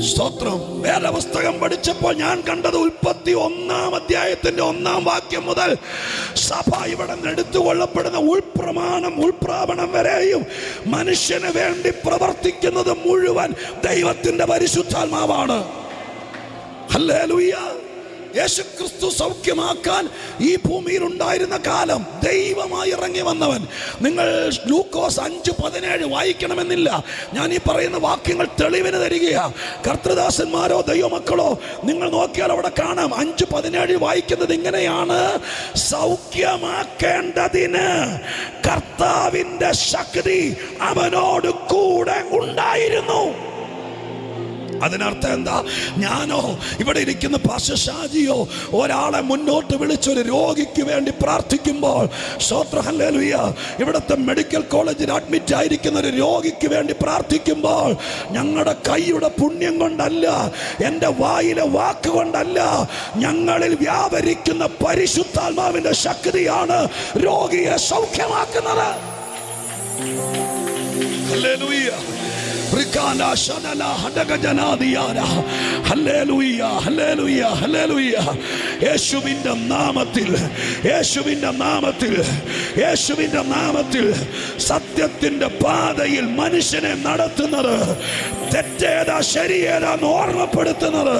സ്തോത്രം. വേദപുസ്തകം പഠിച്ചപ്പോൾ ഞാൻ കണ്ടത് ഉൽപ്പത്തി ഒന്നാം അധ്യായത്തിന്റെ ഒന്നാം വാക്യം മുതൽ സഭ ഇവിടെ എടുത്തുകൊള്ളപ്പെടുന്ന ഉൾപ്രമാണം ഉൾപ്രാപണം വരെയും മനുഷ്യന് വേണ്ടി പ്രവർത്തിക്കുന്നത് മുഴുവൻ ദൈവത്തിന്റെ പരിശുദ്ധാത്മാവാണ്. ഹല്ലേലൂയ യേശുക്രിസ്തു സൗഖ്യമാക്കാൻ ഈ ഭൂമിയിൽ ഉണ്ടായിരുന്ന കാലം ദൈവമായി ഇറങ്ങി വന്നവൻ. നിങ്ങൾ ഗ്ലൂക്കോസ് അഞ്ച് പതിനേഴ് വായിക്കണമെന്നില്ല. ഞാൻ ഈ പറയുന്ന വാക്യങ്ങൾ തെളിവിന് തരികയാണ് കർത്തൃദാസന്മാരോ ദൈവമക്കളോ നിങ്ങൾ നോക്കിയാൽ അവിടെ കാണാം. അഞ്ച് പതിനേഴ് വായിക്കുന്നത് ഇങ്ങനെയാണ്. സൗഖ്യമാക്കേണ്ടതിന് കർത്താവിന്റെ ശക്തി അവനോട് കൂടെ ഉണ്ടായിരുന്നു. അതിനർത്ഥം എന്താ? ഞാനോ ഇവിടെ ഇരിക്കുന്ന പാശ ഷാജിയോ ഒരാളെ മുന്നോട്ട് വിളിച്ചൊരു രോഗിക്ക് വേണ്ടി പ്രാർത്ഥിക്കുമ്പോൾ ശ്രോത്രഹല്ലേലുയ ഇവിടുത്തെ മെഡിക്കൽ കോളേജിൽ അഡ്മിറ്റ് ആയിരിക്കുന്ന ഒരു രോഗിക്ക് വേണ്ടി പ്രാർത്ഥിക്കുമ്പോൾ ഞങ്ങളുടെ കൈയുടെ പുണ്യം കൊണ്ടല്ല എന്റെ വായിലെ വാക്ക് കൊണ്ടല്ല ഞങ്ങളിൽ വ്യാപരിക്കുന്ന പരിശുദ്ധാത്മാവിന്റെ ശക്തിയാണ് രോഗിയെ സൗഖ്യമാക്കുന്നത്. ഹല്ലേലൂയ. യേശുവിന്റെ നാമത്തിൽ യേശുവിന്റെ നാമത്തിൽ യേശുവിന്റെ നാമത്തിൽ സത്യത്തിന്റെ പാതയിൽ മനുഷ്യനെ നടത്തുന്നത് തെറ്റേതാ ശരിയേതാന്ന് ഓർമ്മപ്പെടുത്തുന്നത്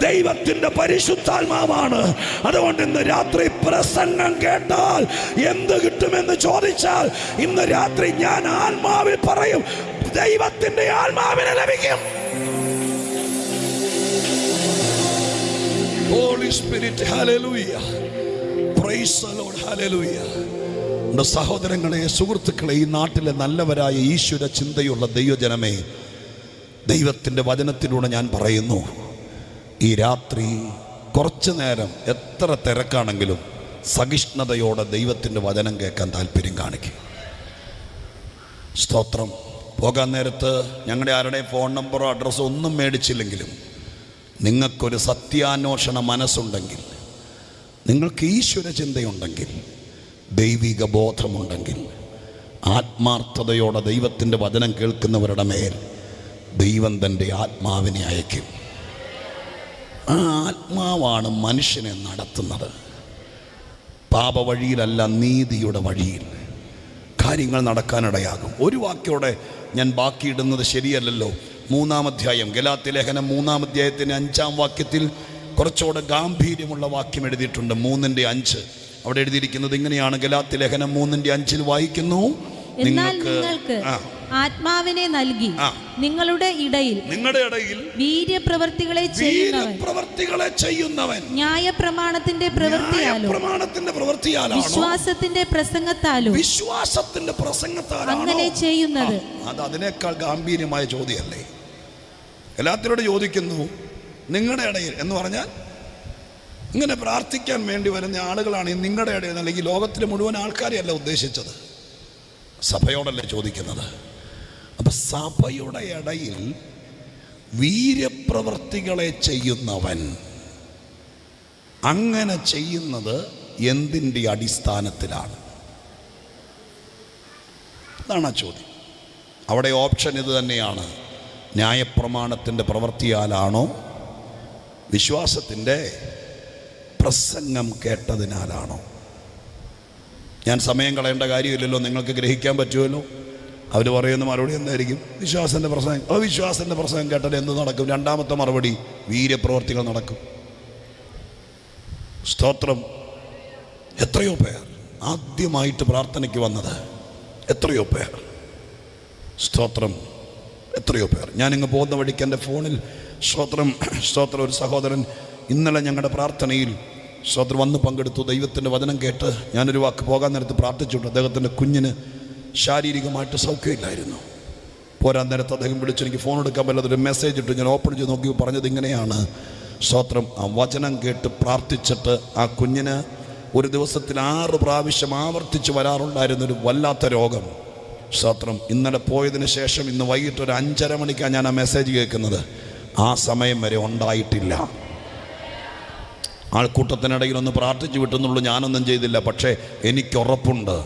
ദൈവത്തിന്റെ പരിശുദ്ധാത്മാവാണ്. അതുകൊണ്ട് ഇന്ന് രാത്രി പ്രസംഗം കേട്ടാൽ എന്ത് കിട്ടുമെന്ന് ചോദിച്ചാൽ ഇന്ന് രാത്രി ഞാൻ ആത്മാവിൽ പറയും ദൈവത്തിന്റെ ആത്മാവിനെ ലഭിക്കും. ഹോളി സ്പിരിറ്റ് സഹോദരങ്ങളെ സുഹൃത്തുക്കളെ ഈ നാട്ടിലെ നല്ലവരായ ഈശ്വര ചിന്തയുള്ള ദൈവജനമേ ദൈവത്തിന്റെ വചനത്തിലൂടെ ഞാൻ പറയുന്നു. ഈ രാത്രി കുറച്ചു നേരം എത്ര തിരക്കാണെങ്കിലും സഹിഷ്ണുതയോടെ ദൈവത്തിന്റെ വചനം കേൾക്കാൻ താല്പര്യം കാണിക്കും. സ്തോത്രം. പോകാൻ നേരത്ത് ഞങ്ങളുടെ ആരുടെയും ഫോൺ നമ്പറോ അഡ്രസ്സോ ഒന്നും മേടിച്ചില്ലെങ്കിലും നിങ്ങൾക്കൊരു സത്യാന്വേഷണ മനസ്സുണ്ടെങ്കിൽ നിങ്ങൾക്ക് ഈശ്വര ചിന്തയുണ്ടെങ്കിൽ ദൈവിക ബോധമുണ്ടെങ്കിൽ ആത്മാർത്ഥതയോടെ ദൈവത്തിന്റെ വചനം കേൾക്കുന്നവരുടെ മേൽ ദൈവം തന്റെ ആത്മാവിനെ അയക്കും. ആ ആത്മാവാണ് മനുഷ്യനെ നടത്തുന്നത്. പാപവഴിയിലല്ല നീതിയുടെ വഴിയിൽ കാര്യങ്ങൾ നടക്കാനിടയാകും. ഒരു വാക്യോടെ ഞാൻ ബാക്കിയിടുന്നത് ശരിയല്ലല്ലോ. മൂന്നാം അധ്യായം ഗലാത്തി ലേഖനം മൂന്നാം അധ്യായത്തിന്റെ അഞ്ചാം വാക്യത്തിൽ കുറച്ചുകൂടെ ഗാംഭീര്യമുള്ള വാക്യം എഴുതിയിട്ടുണ്ട്. മൂന്നിന്റെ അഞ്ച്. അവിടെ എഴുതിയിരിക്കുന്നത് ഇങ്ങനെയാണ്. ഗലാത്തി ലേഖനം മൂന്നിന്റെ അഞ്ചിൽ വായിക്കുന്നു. എന്നാൽ നിങ്ങൾക്ക് ആത്മാവിനെ നൽകി നിങ്ങളുടെ ഇടയിൽ നിങ്ങളുടെ ഇടയിൽ വീര്യപ്രവർത്തികളെ ചെയ്യുന്നവൻ ന്യായ ചെയ്യുന്നവൻ. ന്യായപ്രമാണത്തിന്റെ പ്രവൃത്തിയാലോ പ്രമാണത്തിന്റെ പ്രവൃത്തിയാലോ വിശ്വാസത്തിന്റെ പ്രസംഗത്താലോ വിശ്വാസത്തിന്റെ പ്രസംഗത്താലോ അങ്ങനെ ചെയ്യുന്നത്. അത് അതിനേക്കാൾ ഗാംഭീര്യമായ ചോദ്യമല്ലേ? എല്ലാത്തിനോട് ചോദിക്കുന്നു നിങ്ങളുടെ ഇടയിൽ എന്ന് പറഞ്ഞാൽ ഇങ്ങനെ പ്രാർത്ഥിക്കാൻ വേണ്ടി വരുന്ന ആളുകളാണ് നിങ്ങളുടെ ഇടയിൽ അല്ലെങ്കിൽ ലോകത്തിലെ മുഴുവൻ ആൾക്കാരെയല്ല ഉദ്ദേശിച്ചത്. സഭയോടല്ലേ ചോദിക്കുന്നത്? അപ്പൊ സഭയുടെ ഇടയിൽ വീര്യപ്രവർത്തികളെ ചെയ്യുന്നവൻ അങ്ങനെ ചെയ്യുന്നത് എന്തിന്റെ അടിസ്ഥാനത്തിലാണ്? അതാണ് ആ ചോദ്യം. അവിടെ ഓപ്ഷൻ ഇത് തന്നെയാണ്. ന്യായപ്രമാണത്തിന്റെ പ്രവൃത്തിയാലാണോ? വിശ്വാസത്തിന്റെ പ്രസംഗം കേട്ടതിനാലാണോ? ഞാൻ സമയം കളയേണ്ട കാര്യമില്ലല്ലോ നിങ്ങൾക്ക് ഗ്രഹിക്കാൻ പറ്റുമല്ലോ. അവർ പറയുന്ന മറുപടി എന്തായിരിക്കും? വിശ്വാസന്റെ പ്രസംഗം. അവിശ്വാസന്റെ പ്രസംഗം കേട്ടാൽ എന്ത് നടക്കും? രണ്ടാമത്തെ മറുപടി വീര്യപ്രവർത്തികൾ നടക്കും. സ്തോത്രം. എത്രയോ പേർ ആദ്യമായിട്ട് പ്രാർത്ഥനയ്ക്ക് വന്നത്. എത്രയോ പേർ. സ്തോത്രം. എത്രയോ പേർ. ഞാനിങ്ങ് പോകുന്ന വഴിക്ക് എന്റെ ഫോണിൽ സ്തോത്രം സ്തോത്രം. ഒരു സഹോദരൻ ഇന്നലെ ഞങ്ങളുടെ പ്രാർത്ഥനയിൽ സ്തോത്രം വന്ന് പങ്കെടുത്തു. ദൈവത്തിന്റെ വചനം കേട്ട് ഞാനൊരു വാക്ക് പോകാൻ നേരത്ത് പ്രാർത്ഥിച്ചിട്ടുണ്ട് അദ്ദേഹത്തിന്റെ കുഞ്ഞിന് ശാരീരികമായിട്ട് സൗഖ്യമില്ലായിരുന്നു. പോരാൻ നേരത്ത് അദ്ദേഹം വിളിച്ച് എനിക്ക് ഫോൺ എടുക്കാൻ പറ്റാത്തൊരു മെസ്സേജ് ഇട്ട്. ഞാൻ ഓപ്പൺ ചെയ്ത് നോക്കി പറഞ്ഞത് ഇങ്ങനെയാണ്. സ്വത്രം ആ വചനം കേട്ട് പ്രാർത്ഥിച്ചിട്ട് ആ കുഞ്ഞിന് ഒരു ദിവസത്തിൽ ആറ് പ്രാവശ്യം ആവർത്തിച്ച് വരാറുണ്ടായിരുന്ന ഒരു വല്ലാത്ത രോഗം. സ്വത്രം ഇന്നലെ പോയതിന് ശേഷം ഇന്ന് വൈകിട്ട് ഒരു അഞ്ചര മണിക്കാണ് ഞാൻ ആ മെസ്സേജ് കേൾക്കുന്നത്. ആ സമയം വരെ ഉണ്ടായിട്ടില്ല. ആൾക്കൂട്ടത്തിനിടയിൽ ഒന്ന് പ്രാർത്ഥിച്ചു വിട്ടെന്നുള്ളു ഞാനൊന്നും ചെയ്തില്ല. പക്ഷേ എനിക്ക് ഉറപ്പുണ്ട്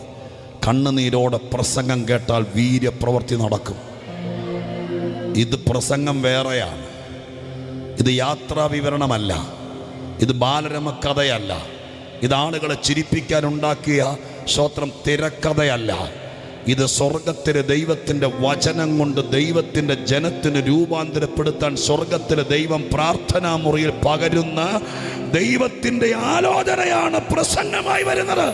കണ്ണുനീരോടെ പ്രസംഗം കേട്ടാൽ വീര്യപ്രവർത്തി നടക്കും. ഇത് പ്രസംഗം വേറെയാണ്. ഇത് യാത്രാ വിവരണമല്ല ഇത് ബാലരമ കഥയല്ല ഇത് ആളുകളെ ചിരിപ്പിക്കാൻ ഉണ്ടാക്കിയ സ്വത്രം തിരക്കഥയല്ല. ഇത് സ്വർഗത്തിലെ ദൈവത്തിന്റെ വചനം കൊണ്ട് ദൈവത്തിന്റെ ജനത്തിന് രൂപാന്തരപ്പെടുത്താൻ സ്വർഗത്തിലെ ദൈവം പ്രാർത്ഥനാ മുറിയിൽ പകരുന്ന ദൈവത്തിന്റെ ആലോചനയാണ് പ്രസംഗമായി വരുന്നത്.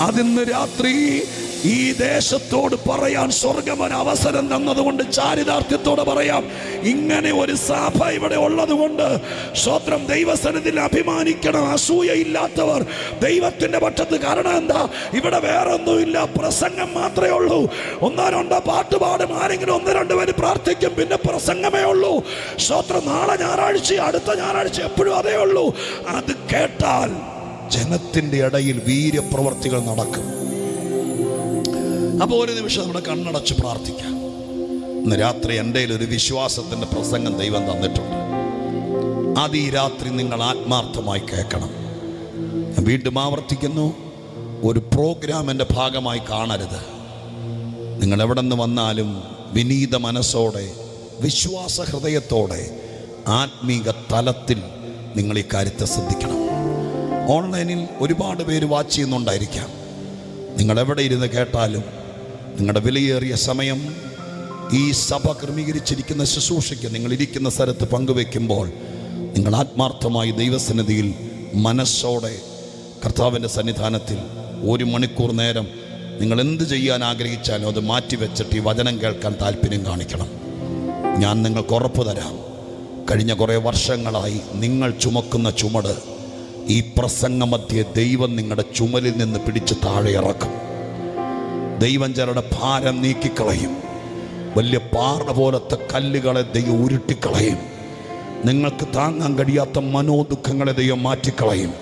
അതിന്ന് രാത്രി ഈ ദേശത്തോട് പറയാൻ സ്വർഗമൻ അവസരം തന്നതുകൊണ്ട് ചാരിതാർത്ഥ്യത്തോടെ പറയാം. ഇങ്ങനെ ഒരു സഭ ഇവിടെ ഉള്ളതുകൊണ്ട് സ്വത്രം ദൈവസനത്തിൽ അഭിമാനിക്കണം. അസൂയയില്ലാത്തവർ ദൈവത്തിന്റെ പക്ഷത്ത് കാരണം എന്താ? ഇവിടെ വേറൊന്നുമില്ല. പ്രസംഗം മാത്രമേ ഉള്ളൂ. ഒന്നോ രണ്ടോ പാട്ട് പാടും. ആരെങ്കിലും ഒന്ന് രണ്ട് പേര് പ്രാർത്ഥിക്കും. പിന്നെ പ്രസംഗമേ ഉള്ളൂ. സ്വത്രം നാളെ ഞായറാഴ്ച അടുത്ത ഞായറാഴ്ച എപ്പോഴും അതേ ഉള്ളൂ. അത് കേട്ടാൽ ജനത്തിന്റെ ഇടയിൽ വീര്യപ്രവർത്തികൾ നടക്കും. അപ്പോൾ ഒരു നിമിഷം നമ്മുടെ കണ്ണടച്ച് പ്രാർത്ഥിക്കാം. ഇന്ന് രാത്രി എന്റെ ഒരു വിശ്വാസത്തിന്റെ പ്രസംഗം ദൈവം തന്നിട്ടുണ്ട്. അത് ഈ രാത്രി നിങ്ങൾ ആത്മാർത്ഥമായി കേൾക്കണം. വീണ്ടും ആവർത്തിക്കുന്നു. ഒരു പ്രോഗ്രാമിന്റെ ഭാഗമായി കാണരുത്. നിങ്ങൾ എവിടെ നിന്ന് വന്നാലും വിനീത മനസ്സോടെ വിശ്വാസ ഹൃദയത്തോടെ ആത്മീക തലത്തിൽ നിങ്ങൾ ഈ കാര്യത്തെ ശ്രദ്ധിക്കണം. ഓൺലൈനിൽ ഒരുപാട് പേര് വാച്ച് ചെയ്യുന്നുണ്ടായിരിക്കാം. നിങ്ങൾ എവിടെ ഇരുന്ന് കേട്ടാലും നിങ്ങളുടെ വിലയേറിയ സമയം ഈ സഭ ക്രമീകരിച്ചിരിക്കുന്ന ശുശ്രൂഷയ്ക്ക് നിങ്ങൾ ഇരിക്കുന്ന സ്ഥലത്ത് പങ്കുവെക്കുമ്പോൾ നിങ്ങൾ ആത്മാർത്ഥമായി ദൈവസന്നിധിയിൽ മനസ്സോടെ കർത്താവിന്റെ സന്നിധാനത്തിൽ ഒരു മണിക്കൂർ നേരം നിങ്ങൾ എന്ത് ചെയ്യാൻ ആഗ്രഹിച്ചാലും അത് മാറ്റിവെച്ചിട്ട് ഈ വചനം കേൾക്കാൻ താല്പര്യം കാണിക്കണം. ഞാൻ നിങ്ങൾക്ക് ഉറപ്പ് തരാം. കഴിഞ്ഞ കുറേ വർഷങ്ങളായി നിങ്ങൾ ചുമക്കുന്ന ചുമട് ഈ പ്രസംഗമധ്യേ ദൈവം നിങ്ങളുടെ ചുമലിൽ നിന്ന് പിടിച്ച് താഴെ ഇറക്കും. ദൈവം ചിലരുടെ ഭാരം നീക്കിക്കളയും. വലിയ പാറ പോലത്തെ കല്ലുകളെ ദൈവം ഉരുട്ടിക്കളയും. നിങ്ങൾക്ക് താങ്ങാൻ കഴിയാത്ത മനോദുഃഖങ്ങളെ ദൈവം മാറ്റിക്കളയും.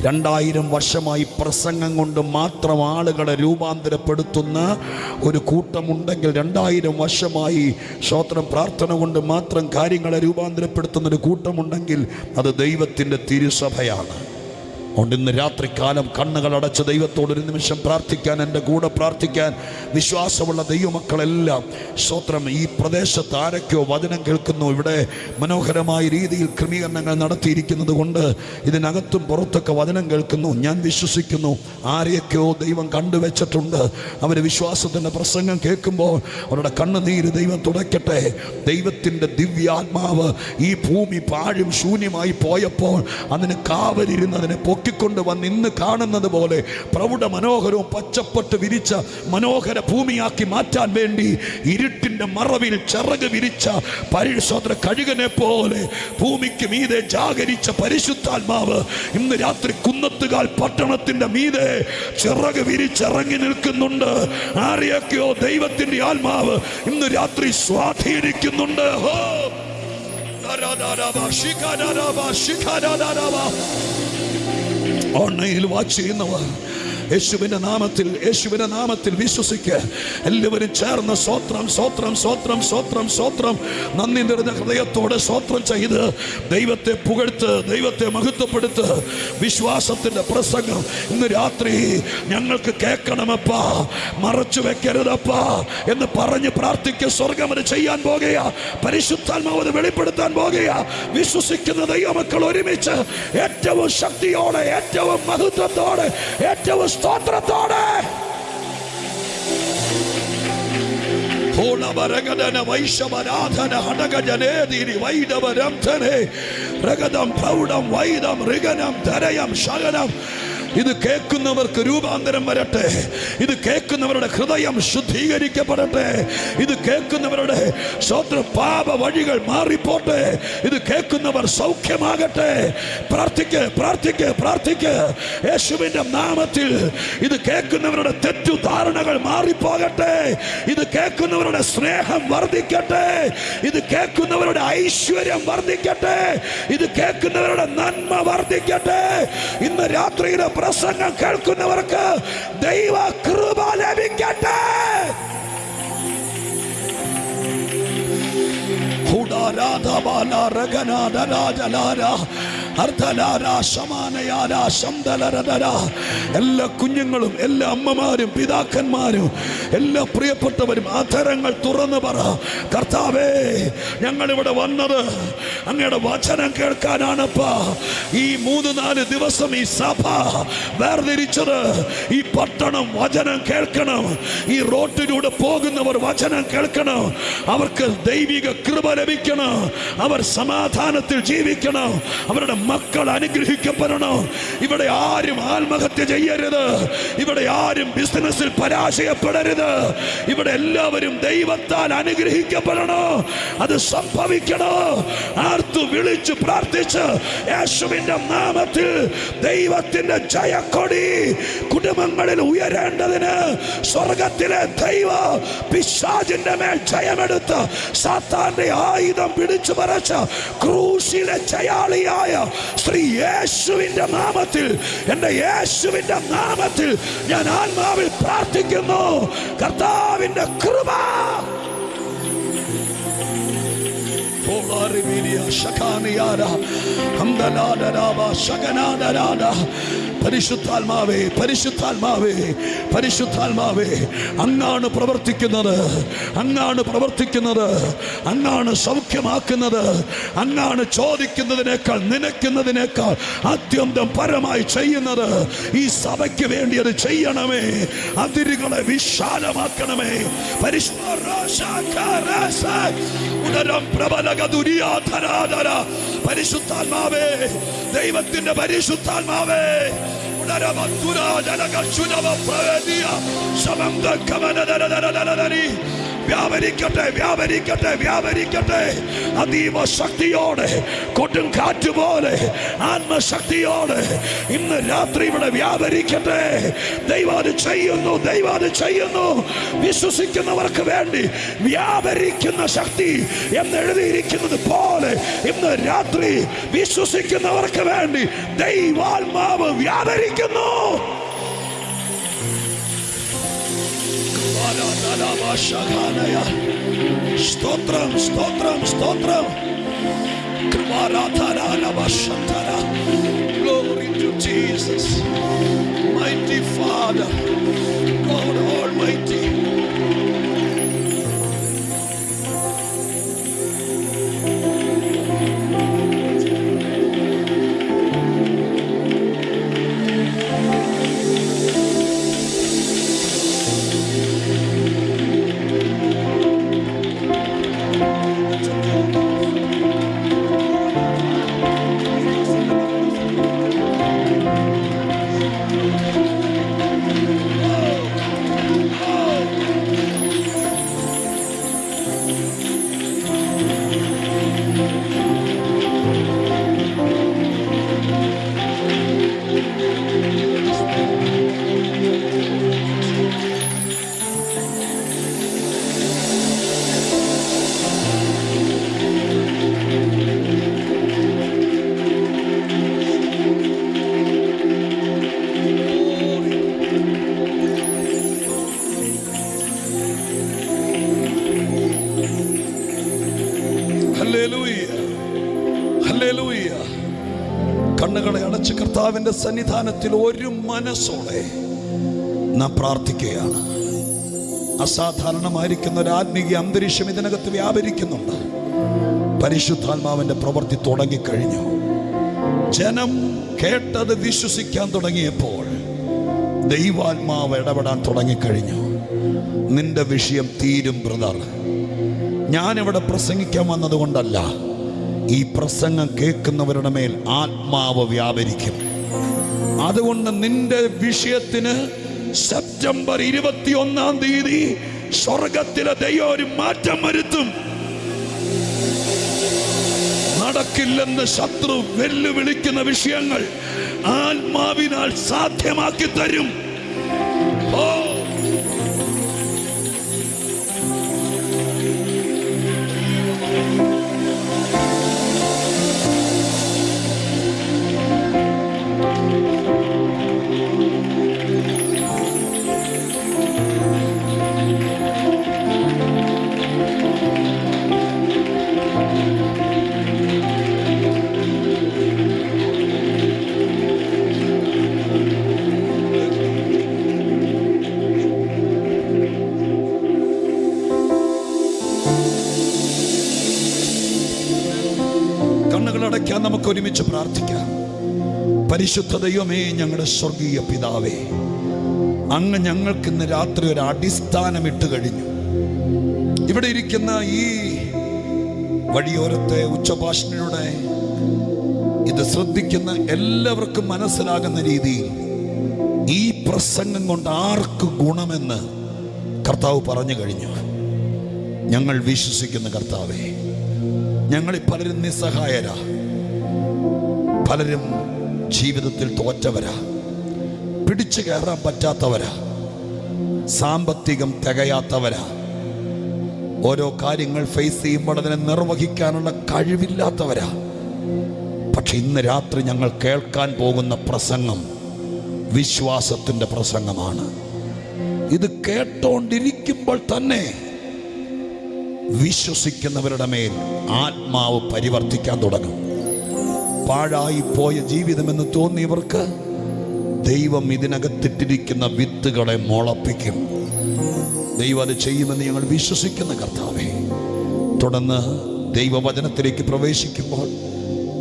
രണ്ടായിരം വർഷമായി പ്രസംഗം കൊണ്ട് മാത്രം ആളുകളെ രൂപാന്തരപ്പെടുത്തുന്ന ഒരു കൂട്ടമുണ്ടെങ്കിൽ രണ്ടായിരം വർഷമായി ശ്രോത്രം പ്രാർത്ഥന കൊണ്ട് മാത്രം കാര്യങ്ങളെ രൂപാന്തരപ്പെടുത്തുന്ന ഒരു കൂട്ടമുണ്ടെങ്കിൽ അത് ദൈവത്തിന്റെ തിരുസഭയാണ്. അതുകൊണ്ട് ഇന്ന് രാത്രികാലം കണ്ണുകൾ അടച്ച് ദൈവത്തോട് ഒരു നിമിഷം പ്രാർത്ഥിക്കാൻ എന്റെ കൂടെ പ്രാർത്ഥിക്കാൻ വിശ്വാസമുള്ള ദൈവമക്കളെല്ലാം. സ്തോത്രം ഈ പ്രദേശത്ത് ആരൊക്കെയോ വചനം കേൾക്കുന്നു. ഇവിടെ മനോഹരമായ രീതിയിൽ ക്രമീകരണങ്ങൾ നടത്തിയിരിക്കുന്നത് കൊണ്ട് ഇതിനകത്തും പുറത്തൊക്കെ വചനം കേൾക്കുന്നു. ഞാൻ വിശ്വസിക്കുന്നു ആരെയൊക്കെയോ ദൈവം കണ്ടുവച്ചിട്ടുണ്ട്. അവർ വിശ്വാസത്തിന്റെ പ്രസംഗം കേൾക്കുമ്പോൾ അവരുടെ കണ്ണുനീര് ദൈവം തുടയ്ക്കട്ടെ. ദൈവത്തിന്റെ ദിവ്യാത്മാവ് ഈ ഭൂമി പാഴും ശൂന്യമായി പോയപ്പോൾ അതിന് കാവലിരുന്ന് അതിനെ പൊക്കിക്കൊണ്ട് വന്ന് ഇന്ന് കാണുന്നത് പോലെ പ്രൗഢ മനോഹരവും പച്ചപ്പെട്ട് വിരിച്ച മനോഹര ഭൂമിയാക്കി മാറ്റാൻ വേണ്ടി ഇരുട്ടിന്റെ മറവിൽ ചിറക് വിരിച്ച പരിശോധന കഴുകനെ പോലെ ഭൂമിക്ക് മീതെ ജാഗരിച്ച പരിശുദ്ധാത്മാവ് ഇന്ന് രാത്രി കുന്നത്തുകാൽ പട്ടണത്തിന്റെ മീതെ ചിറക് വിരിച്ചിറങ്ങി നിൽക്കുന്നുണ്ട്. ആരെയൊക്കെയോ ദൈവത്തിന്റെ ആത്മാവ് ഇന്ന് രാത്രി സ്വാധീനിക്കുന്നുണ്ട്. ഹോ! ശിഖാദാരാബാ, ശിഖാദാരാബാ. ഓൺലൈനിൽ വാച്ച് ചെയ്യുന്നവർ യേശുവിന്റെ നാമത്തിൽ യേശുവിന്റെ നാമത്തിൽ വിശ്വസിക്ക്. എല്ലാവരും ചേർന്ന് സ്വോത്രം സ്വോത്രം സ്വോത്രം സ്വോത്രം സ്വോത്രം നന്ദി നിറഞ്ഞ ഹൃദയത്തോടെ സ്വോത്രം ചെയ്ത് ദൈവത്തെ പുകഴ്ത്ത് ദൈവത്തെ മഹത്വപ്പെടുത്ത്. വിശ്വാസത്തിന്റെ പ്രസംഗം ഇന്ന് രാത്രി ഞങ്ങൾക്ക് കേൾക്കണമപ്പാ മറച്ചു വെക്കരുതപ്പാ എന്ന് പറഞ്ഞ് പ്രാർത്ഥിക്കുക സ്വർഗം അത് ചെയ്യാൻ പോകുക പരിശുദ്ധാത്മാവ് വെളിപ്പെടുത്താൻ പോകുക വിശ്വസിക്കുന്ന ദൈവമക്കൾ ഒരുമിച്ച് ഏറ്റവും ശക്തിയോടെ ഏറ്റവും മഹത്വത്തോടെ ഏറ്റവും സ്തോത്രത്തോടെ. ഭൂളവരഗദന വൈശവരാധന ഹടഗജനേതിരി വൈഡവരംധനെ രഗതം പ്രൗഢം വൈദം ഋഗനം ധരയം ശകനം ഇത് കേൾക്കുന്നവർക്ക് രൂപാന്തരം വരട്ടെ. ഇത് കേൾക്കുന്നവരുടെ ഹൃദയം ശുദ്ധീകരിക്കപ്പെടട്ടെ. ഇത് കേൾക്കുന്നവരുടെ പാപ വഴികൾ മാറിപ്പോട്ടെ. ഇത് കേൾക്കുന്നവർ സൗഖ്യമാകട്ടെ. പ്രാർത്ഥിക്ക് പ്രാർത്ഥിക്ക് പ്രാർത്ഥിക്ക്. യേശുവിന്റെ നാമത്തിൽ ഇത് കേൾക്കുന്നവരുടെ തെറ്റുധാരണകൾ മാറിപ്പോകട്ടെ. ഇത് കേൾക്കുന്നവരുടെ സ്നേഹം വർദ്ധിക്കട്ടെ. ഇത് കേൾക്കുന്നവരുടെ ഐശ്വര്യം വർദ്ധിക്കട്ടെ. ഇത് കേൾക്കുന്നവരുടെ നന്മ വർദ്ധിക്കട്ടെ. ഇന്ന് രാത്രിയിലെ പ്രസംഗം കേൾക്കുന്നവർക്ക് ദൈവ കൃപ ലഭിക്കട്ടെ. ഹുഡാരാധബാല ബാല രഘനാഥ ശന്തലരതര എല്ലാ കുഞ്ഞുങ്ങളും എല്ലാ അമ്മമാരും പിതാക്കന്മാരും എല്ലാ പ്രിയപ്പെട്ടവരും അധരങ്ങൾ തുറന്നു പറ. കർത്താവേ ഞങ്ങൾ ഇവിടെ വന്നത് അങ്ങയുടെ വചനം കേൾക്കാനാണപ്പാ. ഈ മൂന്ന് നാല് ദിവസം ഈ സഭ വേർതിരിച്ചത് ഈ പട്ടണം വചനം കേൾക്കണം. ഈ റോട്ടിലൂടെ പോകുന്നവർ വചനം കേൾക്കണം. അവർക്ക് ദൈവിക കൃപ ലഭിക്കണം. അവർ സമാധാനത്തിൽ ജീവിക്കണം. അവരുടെ മക്കൾ അനുഗ്രഹിക്കപ്പെടണം. ഇവിടെ ആരും ആത്മഹത്യ ചെയ്യരുത്. ഇവിടെ ആരും ബിസിനസ്സിൽ പരാജയപ്പെടരുത്. ഇവിടെ എല്ലാവരും ദൈവത്താൽ അനുഗ്രഹിക്കപ്പെടണോ. അത് സംഭവിക്കണം. ആർത്തു വിളിച്ചു പ്രാർത്ഥിച്ച് യേശുവിന്റെ നാമത്തിൽ ദൈവത്തിന്റെ ജയക്കൊടി കുടുംബങ്ങളിൽ ഉയരേണ്ടതിന് സ്വർഗത്തിലെ ദൈവ പിശാജിന്റെ മേൽ ജയമെടുത്ത് സാത്താന്റെ ആയുധം പിടിച്ചു പറച്ച് ക്രൂശിലെ ജയാളിയായ ശ്രീ യേശുവിന്റെ നാമത്തിൽ എന്റെ യേശുവിന്റെ നാമത്തിൽ ഞാൻ ആത്മാവിൽ പ്രാർത്ഥിക്കുന്നു. കർത്താവിന്റെ കൃപ Shakani Yada, Hamdalada Daba, Shakana Dada. പരിശുദ്ധാത്മാവേ പരിശുദ്ധാത്മാവേ പരിശുദ്ധാത്മാവേ. അങ്ങാണ് പ്രവർത്തിക്കുന്നത് അങ്ങാണ് പ്രവർത്തിക്കുന്നത് അങ്ങാണ് സൗഖ്യമാക്കുന്നത് അങ്ങാണ് ചോദിക്കുന്നതിനേക്കാൾ നിനക്കുന്നതിനേക്കാൾ അത്യന്തം പരമായി ചെയ്യുന്നത് ഈ സഭയ്ക്ക് വേണ്ടി അത് ചെയ്യണമേ. അതിരുകളെ വിശാലമാക്കണമേ. പരിശുദ്ധ പ്രബലക ദുരിയാധരാധര പരിശുദ്ധാത്മാവേ ദൈവത്തിന്റെ പരിശുദ്ധാത്മാവേ ഉദരമത്തുരാജനക ശുനവ പ്രവേദിയ സമന്ത കമനദരദരദരദരി വ്യാപരിക്കട്ടെ വ്യാപരിക്കട്ടെ വ്യാപരിക്കട്ടെ. അതീവ ശക്തിയോടെ കൊടും കാറ്റുപോലെ ആത്മശക്തിയോടെ ഇന്ന് രാത്രി ഇവിടെ വ്യാപരിക്കട്ടെ. ദൈവം അത് ചെയ്യുന്നു ദൈവം അത് ചെയ്യുന്നു. വിശ്വസിക്കുന്നവർക്ക് വേണ്ടി വ്യാപരിക്കുന്ന ശക്തി എന്ന് എഴുതിയിരിക്കുന്നത് പോലെ ഇന്ന് രാത്രി വിശ്വസിക്കുന്നവർക്ക് വേണ്ടി ദൈവാത്മാവ് വ്യാപരിക്കുന്നു. స్తోత్రం స్తోత్రం స్తోత్రం Glory to Jesus, mighty Father, God Almighty. അടച്ച് കർത്താവിന്റെ സന്നിധാനത്തിൽ ഒരു മനസ്സോടെ നാം പ്രാർത്ഥിക്കുകയാണ്. അസാധാരണമായിരിക്കുന്ന ഒരു ആത്മീയ അന്തരീക്ഷം ഇതിനകത്ത് വ്യാപരിക്കുന്നുണ്ട്. പരിശുദ്ധാത്മാവിന്റെ പ്രവൃത്തി തുടങ്ങിക്കഴിഞ്ഞു. ജനം കേട്ടത് വിശ്വസിക്കാൻ തുടങ്ങിയപ്പോൾ ദൈവാത്മാവ് ഇടപെടാൻ തുടങ്ങിക്കഴിഞ്ഞു. നിന്റെ വിഷയം തീരും ബ്രദർ. ഞാനിവിടെ പ്രസംഗിക്കാൻ വന്നതുകൊണ്ടല്ല ഈ പ്രസംഗം കേൾക്കുന്നവരുടെ മേൽ ആത്മാവ് വ്യാപരിക്കും. അതുകൊണ്ട് നിന്റെ വിഷയത്തിന് സെപ്റ്റംബർ ഇരുപത്തി ഒന്നാം തീയതി സ്വർഗത്തിലെ ദൈവം ഒരു മാറ്റം വരുത്തും. നടക്കില്ലെന്ന് ശത്രു വെല്ലുവിളിക്കുന്ന വിഷയങ്ങൾ ആത്മാവിനാൽ സാധ്യമാക്കി തരും. ഓ നമുക്ക് ഒരുമിച്ച് പ്രാർത്ഥിക്കാം. പരിശുദ്ധ ദൈവമേ ഞങ്ങളുടെ സ്വർഗീയ പിതാവേ അങ്ങ് ഞങ്ങൾക്ക് ഇന്ന് രാത്രി ഒരു അടിസ്ഥാനം ഇട്ട് കഴിഞ്ഞു. ഇവിടെ ഇരിക്കുന്ന ഈ വഴിയോരത്തെ ഉച്ചഭാഷണിയുടെ ഇത് ശ്രദ്ധിക്കുന്ന എല്ലാവർക്കും മനസ്സിലാകുന്ന രീതിയിൽ ഈ പ്രസംഗം കൊണ്ട് ആർക്ക് ഗുണമെന്ന് കർത്താവ് പറഞ്ഞു കഴിഞ്ഞു. ഞങ്ങൾ വിശ്വസിക്കുന്ന കർത്താവേ ഞങ്ങളിൽ പലരും നിസ്സഹായരാ. പലരും ജീവിതത്തിൽ തോറ്റവരാ. പിടിച്ചു കയറാൻ പറ്റാത്തവരാ. സാമ്പത്തികം തികയാത്തവരാ. ഓരോ കാര്യങ്ങൾ ഫേസ് ചെയ്യുമ്പോൾ അതിനെ നിർവഹിക്കാനുള്ള കഴിവില്ലാത്തവരാ. പക്ഷെ ഇന്ന് രാത്രി ഞങ്ങൾ കേൾക്കാൻ പോകുന്ന പ്രസംഗം വിശ്വാസത്തിന്റെ പ്രസംഗമാണ്. ഇത് കേട്ടോണ്ടിരിക്കുമ്പോൾ തന്നെ വിശ്വസിക്കുന്നവരുടെ മേൽ ആത്മാവ് പരിവർത്തിക്കാൻ തുടങ്ങും. പാഴായി പോയ ജീവിതമെന്ന് തോന്നിയവർക്ക് ദൈവം ഇതിനകത്തിട്ടിരിക്കുന്ന വിത്തുകളെ മുളപ്പിക്കും. ദൈവം അത് ചെയ്യുമെന്ന് ഞങ്ങൾ വിശ്വസിക്കുന്ന കർത്താവേ തുടർന്ന് ദൈവവചനത്തിലേക്ക് പ്രവേശിക്കുമ്പോൾ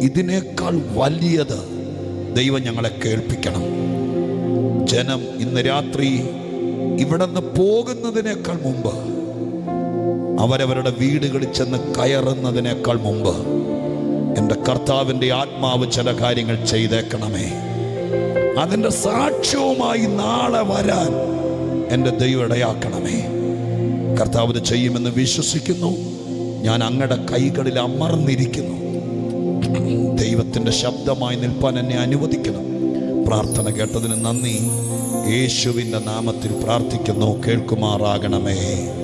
ഇതിനേക്കാൾ വലിയത് ദൈവം ഞങ്ങളെ കേൾപ്പിക്കണം. ജനം ഇന്ന് രാത്രി ഇവിടെ നിന്ന് പോകുന്നതിനേക്കാൾ മുമ്പ് അവരവരുടെ വീടുകളിൽ ചെന്ന് കയറുന്നതിനേക്കാൾ മുമ്പ് എന്റെ കർത്താവിന്റെ ആത്മാവ് ചില കാര്യങ്ങൾ ചെയ്തേക്കണമേ. അതിന്റെ സാക്ഷ്യവുമായി നാളെ വരാൻ എന്റെ ദൈവം ഇടയാക്കണമേ. കർത്താവ് ഇത് ചെയ്യുമെന്ന് വിശ്വസിക്കുന്നു. ഞാൻ അങ്ങയുടെ കൈകളിൽ അമർന്നിരിക്കുന്നു. ദൈവത്തിന്റെ ശബ്ദമായി നിൽപ്പാൻ എന്നെ അനുവദിക്കണം പ്രാർത്ഥന കേട്ടതിന് നന്ദി. യേശുവിന്റെ നാമത്തിൽ പ്രാർത്ഥിക്കുന്നു. കേൾക്കുമാറാകണമേ.